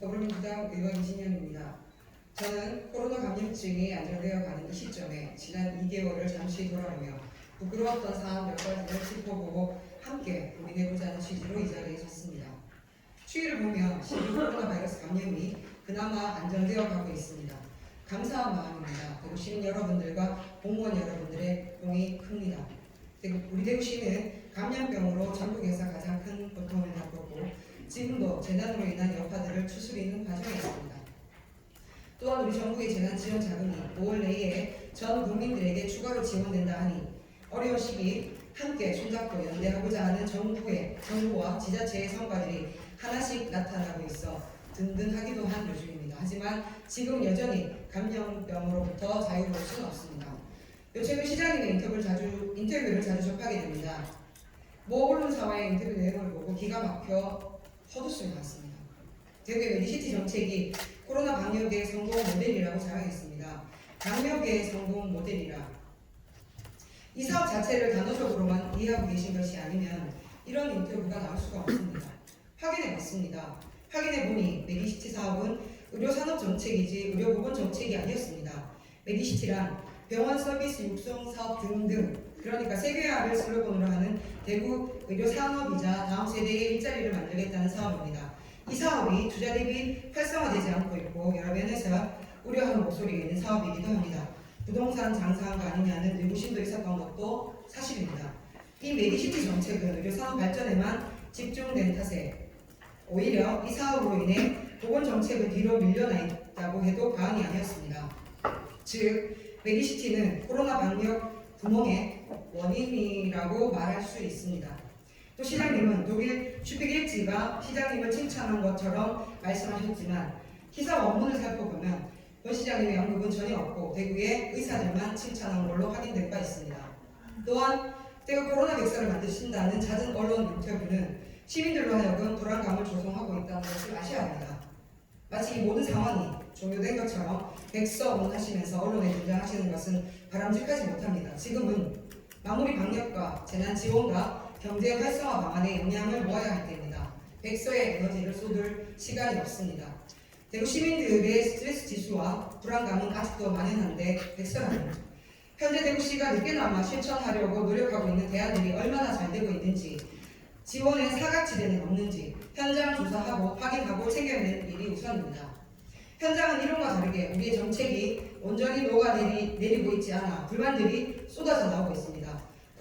더불어민주당 의원 이진현입니다. 저는 코로나 감염증이 안정되어 가는 이 시점에 지난 2개월을 잠시 돌아보며 부끄러웠던 사안 몇 가지를 짚어보고 함께 고민해보자는 취지로 이 자리에 섰습니다. 추이를 보면 신규 코로나 바이러스 감염이 그나마 안정되어 가고 있습니다. 감사한 마음입니다. 대구 시민 여러분들과 공무원 여러분들의 공이 큽니다. 대구, 우리 대구시는 감염병으로 전국에서 가장 큰 고통을 겪었고 지금도 재난으로 인한 여파들을 추스리는 과정에 있습니다. 또한 우리 정부의 재난 지원 자금이 5월 내에 전 국민들에게 추가로 지원된다 하니 어려운 시기 함께 손잡고 연대하고자 하는 정부의 정부와 지자체의 성과들이 하나씩 나타나고 있어 든든하기도 한 요즘입니다. 하지만 지금 여전히 감염병으로부터 자유로울 수는 없습니다. 요 최근 시장님의 인터뷰를 자주 인터뷰를 자주 접하게 됩니다. 모 언론사와의 인터뷰 내용을 보고 기가 막혀 헛웃음이 났습니다. 대구의 메디시티 정책이 코로나 방역의 성공 모델이라고 자랑했습니다. 방역의 성공 모델이라 이 사업 자체를 단어적으로만 이해하고 계신 것이 아니면 이런 인터뷰가 나올 수가 없습니다. 확인해 봤습니다. 확인해 보니 메디시티 사업은 의료 산업 정책이지 의료 보건 정책이 아니었습니다. 메디시티란 병원 서비스 육성 사업 등등 그러니까 세계화를 슬로건으로 하는 대구 의료 산업이자 다음 세대의 일자리를 만들겠다는 사업입니다. 이 사업이 투자 대비 활성화되지 않고 있고 여러 면에서 우려하는 목소리가 있는 사업이기도 합니다. 부동산 장사한 거 아니냐는 의구심도 있었던 것도 사실입니다. 이 메디시티 정책은 의료 산업 발전에만 집중된 탓에 오히려 이 사업으로 인해 보건 정책은 뒤로 밀려나 있다고 해도 과언이 아니었습니다. 즉 메디시티는 코로나 방역 구멍의 원인이라고 말할 수 있습니다. 또 시장님은 독일 슈피겔지가 시장님을 칭찬한 것처럼 말씀하셨지만 기사 원문을 살펴보면 권 시장님의 언급은 전혀 없고 대구의 의사들만 칭찬한 걸로 확인될 바 있습니다. 또한 대구 코로나 백서를 만드신다는 잦은 언론 인터뷰는 시민들로 하여금 불안감을 조성하고 있다는 것을 아셔야 합니다. 마치 이 모든 상황이 종료된 것처럼 백서 원하시면서 언론에 등장하시는 것은 바람직하지 못합니다. 지금은 마무리 방역과 재난 지원과 경제 활성화 방안에 영향을 모아야 할 때입니다. 백서의 에너지를 쏟을 시간이 없습니다. 대구 시민들의 스트레스 지수와 불안감은 아직도 만연한데 백서라는 현재 대구시가 늦게나마 실천하려고 노력하고 있는 대안들이 얼마나 잘 되고 있는지 지원의 사각지대는 없는지 현장 조사하고 확인하고 챙겨내는 일이 우선입니다. 현장은 이론과 다르게 우리의 정책이 온전히 녹아내리고 있지 않아 불만들이 쏟아져 나오고 있습니다.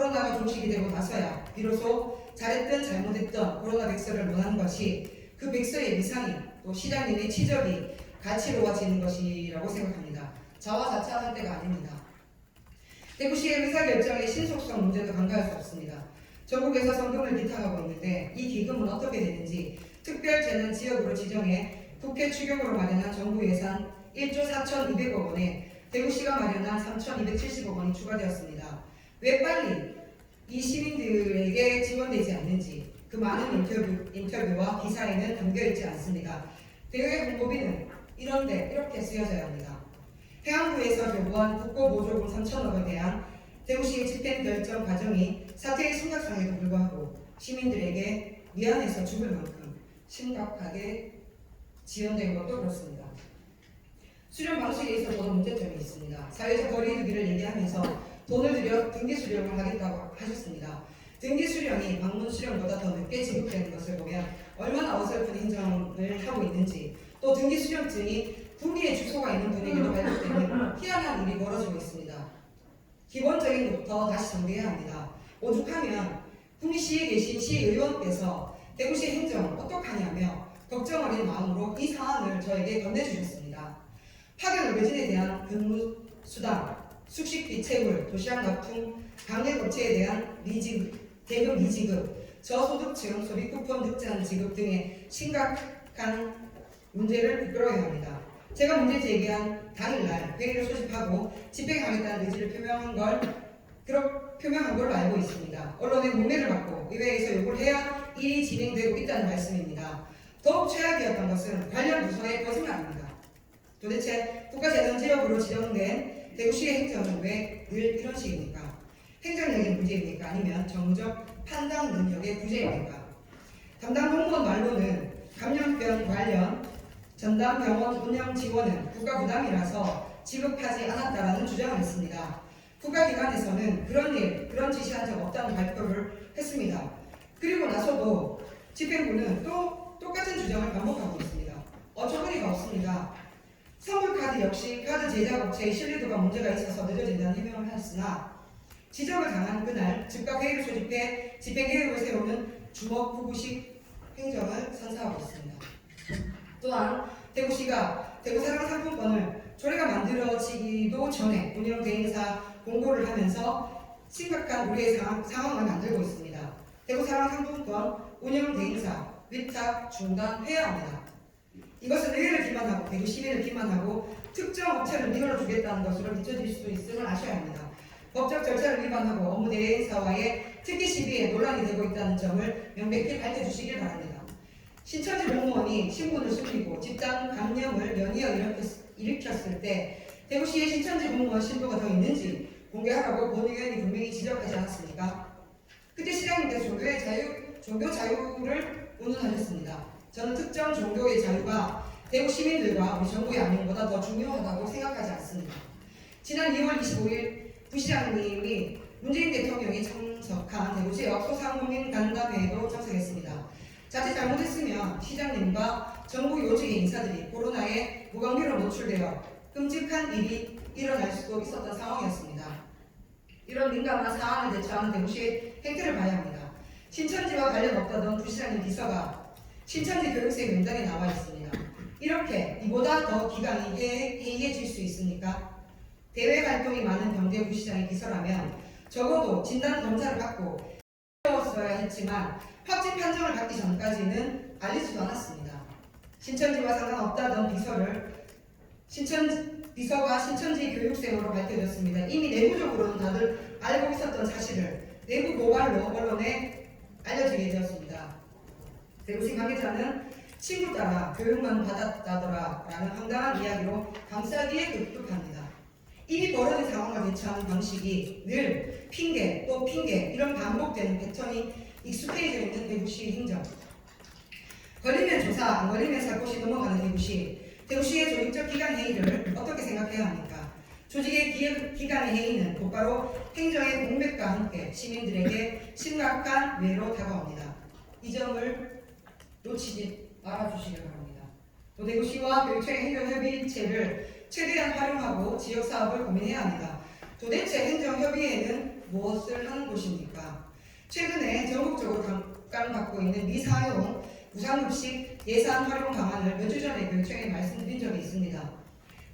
코로나가 종식이 되고 나서야 비로소 잘했든 잘못했던 코로나 백서를 논하는 것이 그 백서의 위상이 또 시장님의 치적이 가치로워지는 것이라고 생각합니다. 자화자찬할 때가 아닙니다. 대구시의 의사결정의 신속성 문제도 간과할 수 없습니다. 전국에서 성금을 비탁하고 있는데 이 기금은 어떻게 되는지 특별재난 지역으로 지정해 국회 추경으로 마련한 정부 예산 1조 4,200억 원에 대구시가 마련한 3,270억 원이 추가되었습니다. 왜 빨리 이 시민들에게 지원되지 않는지 그 많은 인터뷰, 인터뷰와 기사에는 담겨있지 않습니다. 대외 홍보비는 이런데 이렇게 쓰여져야 합니다. 해안부에서 요구한 국고보조금 3천억 원에 대한 대구시의 집행 결정 과정이 사태의 심각성에도 불구하고 시민들에게 미안해서 죽을 만큼 심각하게 지연된 것도 그렇습니다. 수령 방식에 있어서도 문제점이 있습니다. 사회적 거리두기를 얘기하면서 돈을 들여 등기 수령을 하겠다고 하셨습니다. 등기 수령이 방문 수령보다 더 늦게 지급되는 것을 보면 얼마나 어설픈 인정을 하고 있는지 또 등기 수령증이 국리의 주소가 있는 분에게도 발급되는 희한한 일이 벌어지고 있습니다. 기본적인 것부터 다시 정리해야 합니다. 오죽하면 국리시에 계신 시의원께서 대구시 행정 어떡하냐며 걱정 어린 마음으로 이 사안을 저에게 건네주셨습니다. 파견 의료진에 대한 근무 수당, 숙식비 체불, 도시락 납품, 방역업체에 대한 미지급, 대금 미지급, 저소득층 소비 쿠폰 득장 지급 등의 심각한 문제를 부끄러워야 합니다. 제가 문제 제기한 당일날 회의를 소집하고 집행하겠다는 의지를 표명한 걸 그렇 표명한 걸로 알고 있습니다. 언론의 문매를 받고 의회에서 요구를 해야 일이 진행되고 있다는 말씀입니다. 더욱 최악이었던 것은 관련 부서의 거짓말입니다. 도대체 국가재난지역으로 지정된 대구시의 행정은 왜 늘 이런 식입니까? 행정력의 문제입니까? 아니면 정적 판단 능력의 부재입니까? 담당 공무원 말로는 감염병 관련 전담 병원 운영 지원은 국가 부담이라서 지급하지 않았다라는 주장을 했습니다. 국가기관에서는 그런 일, 그런 지시한 적 없다는 발표를 했습니다. 그리고 나서도 집행부는 또 똑같은 주장을 반복하고 있습니다. 어처구니가 없습니다. 선불카드 역시 카드 제작 업체의 신뢰도가 문제가 있어서 늦어진다는 해명을 했으나 지적을 당한 그날 즉각 회의를 소집해 집행 계획을 세우는 주먹 구구식 행정을 선사하고 있습니다. 또한 대구시가 대구 사랑 상품권을 조례가 만들어지기도 전에 운영 대행사 공고를 하면서 심각한 우려의 상황, 상황을 만들고 있습니다. 대구 사랑 상품권 운영 대행사 위탁 중단해야 합니다. 이것은 의회를 기만하고 대구 시민을 기만하고 특정 업체를 밀어주겠다는 것으로 비춰질 수 있음을 아셔야 합니다. 법적 절차를 위반하고 업무 대행사와의 특기 시비에 논란이 되고 있다는 점을 명백히 밝혀주시길 바랍니다. 신천지 공무원이 신분을 숨기고 집단 감염을 연이어 일으켰- 일으켰을 때 대구시의 신천지 공무원 신도가 더 있는지 공개하라고 본 의원이 분명히 지적하지 않았습니까? 그때 시장님께서 종교의 자유, 종교 자유를 운운하셨습니다. 저는 특정 종교의 자유가 대구 시민들과 우리 정부의 안녕보다 더 중요하다고 생각하지 않습니다. 지난 2월 25일 부시장님이 문재인 대통령이 참석한 대구 지역 소상공인 간담회에도 참석했습니다. 자칫 잘못했으면 시장님과 정부 요직의 인사들이 코로나에 무방비로 노출되어 끔찍한 일이 일어날 수도 있었던 상황이었습니다. 이런 민감한 사안을 대처하는 대구시의 행태를 봐야 합니다. 신천지와 관련 없다던 부시장님 비서가 신천지 교육생 명단에 나와 있습니다. 이렇게 이보다 더 기강이 해- 해이해질 수 있습니까? 대외 활동이 많은 병대 부시장의 비서라면 적어도 진단 검사를 받고 어야 했지만 확진 판정을 받기 전까지는 알리지도 않았습니다. 신천지와 상관없다던 비서를 신천 비서가 신천지 교육생으로 밝혀졌습니다. 이미 내부적으로는 다들 알고 있었던 사실을 내부 고발로 언론에 알려지게 되었습니다. 대구시 관계자는 친구 따라 교육만 받았다더라 라는 황당한 이야기로 감싸기에 급급합니다. 이미 벌어진 상황과 대처하는 방식이 늘 핑계 또 핑계 이런 반복되는 패턴이 익숙해져 있는 대구시 행정. 걸리면 조사, 안 걸리면 살포시 넘어가는 대구시. 대구시의 조직적 기관 회의를 어떻게 생각해야 합니까? 조직의 기- 기관의 회의는 곧바로 행정의 공백과 함께 시민들에게 심각한 외로 다가옵니다. 이 점을 놓치지 말아주시기 바랍니다. 또 대구시와 교육청의 행정협의체를 최대한 활용하고 지역 사업을 고민해야 합니다. 도대체 행정협의회는 무엇을 하는 곳입니까? 최근에 전국적으로 각광받고 있는 미사용 무상급식 예산 활용 방안을 몇 주 전에 교육청에 말씀드린 적이 있습니다.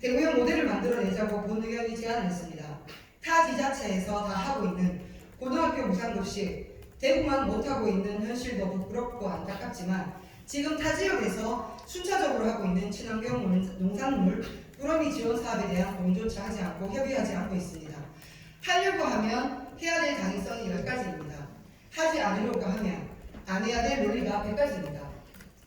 대구형 모델을 만들어내자고 본 의원이 제안했습니다. 타 지자체에서 다 하고 있는 고등학교 무상급식 대구만 못하고 있는 현실도 부끄럽고 안타깝지만 지금 타 지역에서 순차적으로 하고 있는 친환경 농- 농산물 꾸러미 지원 사업에 대한 고민조차 하지 않고 협의하지 않고 있습니다. 하려고 하면 해야 될 당위성이 10가지입니다. 하지 않으려고 하면 안 해야 될 논리가 100가지입니다.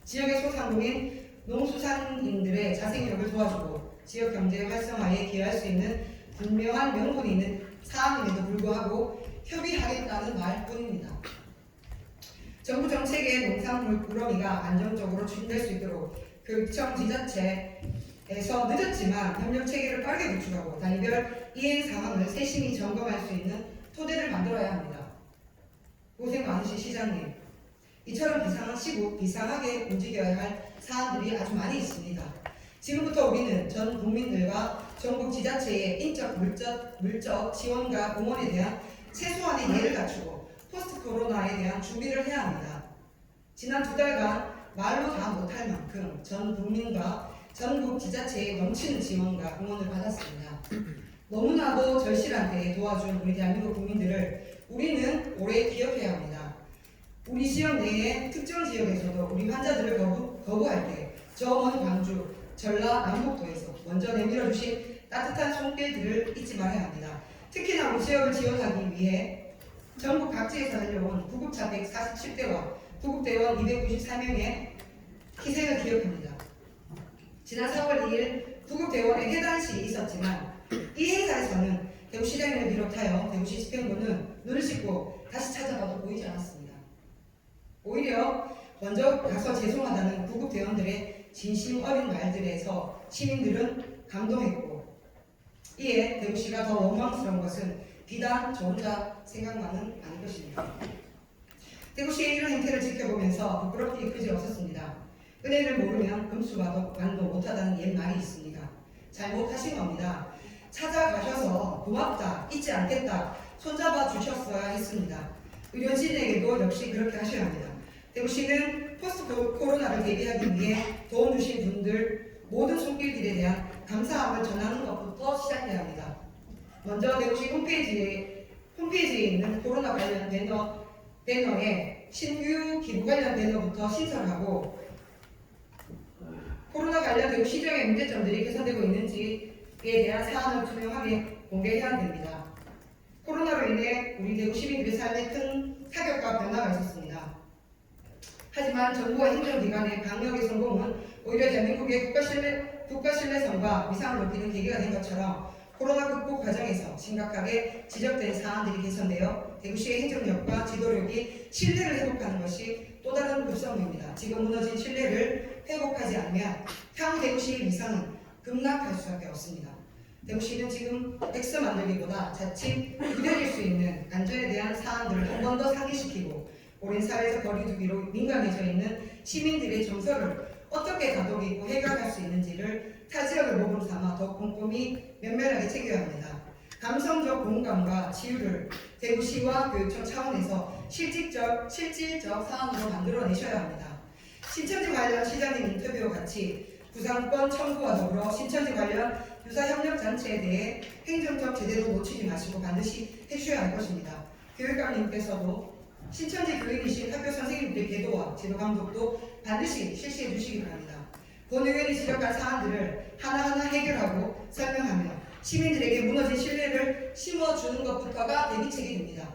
지역의 소상공인 농수산인들의 자생력을 도와주고 지역 경제 활성화에 기여할 수 있는 분명한 명분이 있는 사안임에도 불구하고 협의하겠다는 말뿐입니다. 정부 정책의 농산물 꾸러미가 안정적으로 추진될 수 있도록 교육청 지자체에서 늦었지만 협력 체계를 빠르게 구축하고 단위별 이행 상황을 세심히 점검할 수 있는 토대를 만들어야 합니다. 고생 많으신 시장님, 이처럼 비상한 시국 비상하게 움직여야 할 사안들이 아주 많이 있습니다. 지금부터 우리는 전 국민들과 전국 지자체의 인적 물적, 물적 지원과 공헌에 대한 최소한의 예를 갖추고 포스트 코로나에 대한 준비를 해야 합니다. 지난 두 달간 말로 다 못할 만큼 전 국민과 전국 지자체의 넘치는 지원과 공헌을 받았습니다. 너무나도 절실한 때에 도와준 우리 대한민국 국민들을 우리는 오래 기억해야 합니다. 우리 지역 내에 특정 지역에서도 우리 환자들을 거부, 거부할 때저먼 광주, 전라, 남북도에서 먼저 내밀어 주신 따뜻한 손길들을 잊지 말아야 합니다. 특히나 지역을 지원하기 위해 전국 각지에서 달려온 구급차 147대와 구급대원 294명의 희생을 기억합니다. 지난 4월 2일 구급대원의 해단식이 있었지만 이 행사에서는 대구시장님을 비롯하여 대구시 집행부는 눈을 씻고 다시 찾아봐도 보이지 않았습니다. 오히려 먼저 가서 죄송하다는 구급대원들의 진심 어린 말들에서 시민들은 감동했고 이에 대구시가 더 원망스러운 것은 비단 저 혼자 생각만은 아닌 것입니다. 대구시의 이런 행태를 지켜보면서 부끄럽기 그지 없었습니다. 은혜를 모르면 금수와도 만도 못하다는 옛말이 있습니다. 잘못하신 겁니다. 찾아가셔서 고맙다, 잊지 않겠다, 손잡아 주셨어야 했습니다. 의료진에게도 역시 그렇게 하셔야 합니다. 대구시는 포스트 코로나를 대비하기 위해 도움 주신 분들 모든 손길들에 대한 감사함을 전하는 것부터 시작해야 합니다. 먼저 대구시 홈페이지에 홈페이지에 있는 코로나 관련 배너 배너에 신규 기부 관련 배너부터 신설하고 코로나 관련 대구 시정의 문제점들이 개선되고 있는지에 대한 사안을 투명하게 공개해야 됩니다. 코로나로 인해 우리 대구 시민들의 삶에 큰 타격과 변화가 있었습니다. 하지만 정부와 행정기관의 방역의 성공은 오히려 대한민국의 국가 신뢰, 국가 신뢰성과 위상을 높이는 계기가 된 것처럼 코로나 극복 과정에서 심각하게 지적된 사안들이 개선되어 대구시의 행정력과 지도력이 신뢰를 회복하는 것이 또 다른 급선무입니다. 지금 무너진 신뢰를 회복하지 않으면 향후 대구시의 위상은 급락할 수밖에 없습니다. 대구시는 지금 엑스 만들기보다 자칫 부대릴 수 있는 안전에 대한 사안들을 한 번 더 상기시키고 오랜 사회에서 거리두기로 민감해져 있는 시민들의 정서를 어떻게 다독이고 해결할 수 있는지를 타 지역을 모범 삼아 더 꼼꼼히 면밀하게 챙겨야 합니다. 감성적 공감과 치유를 대구시와 교육청 차원에서 실질적, 실질적 사안으로 만들어내셔야 합니다. 신천지 관련 시장님 인터뷰와 같이 부상권 청구와 더불어 신천지 관련 유사 협력 잔치에 대해 행정적 제대로 놓치지 마시고 반드시 해주셔야 할 것입니다. 교육감님께서도 신천지 교인이신 학교 선생님들의 계도와 제도 감독도 반드시 실시해 주시기 바랍니다. 본 의원이 지적한 사안들을 하나하나 해결하고 설명하며 시민들에게 무너진 신뢰를 심어주는 것부터가 대비책이 됩니다.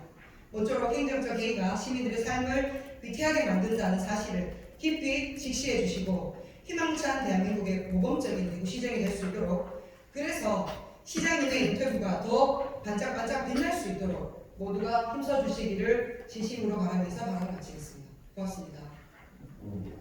모쪼록 행정적 회의가 시민들의 삶을 위태하게 만든다는 사실을 깊이 직시해 주시고 희망찬 대한민국의 모범적인 대구 시정이 될 수 있도록 그래서 시장님의 인터뷰가 더 반짝반짝 빛날 수 있도록 모두가 힘써 주시기를 진심으로 바라면서 발언 마치겠습니다. 고맙습니다. 음.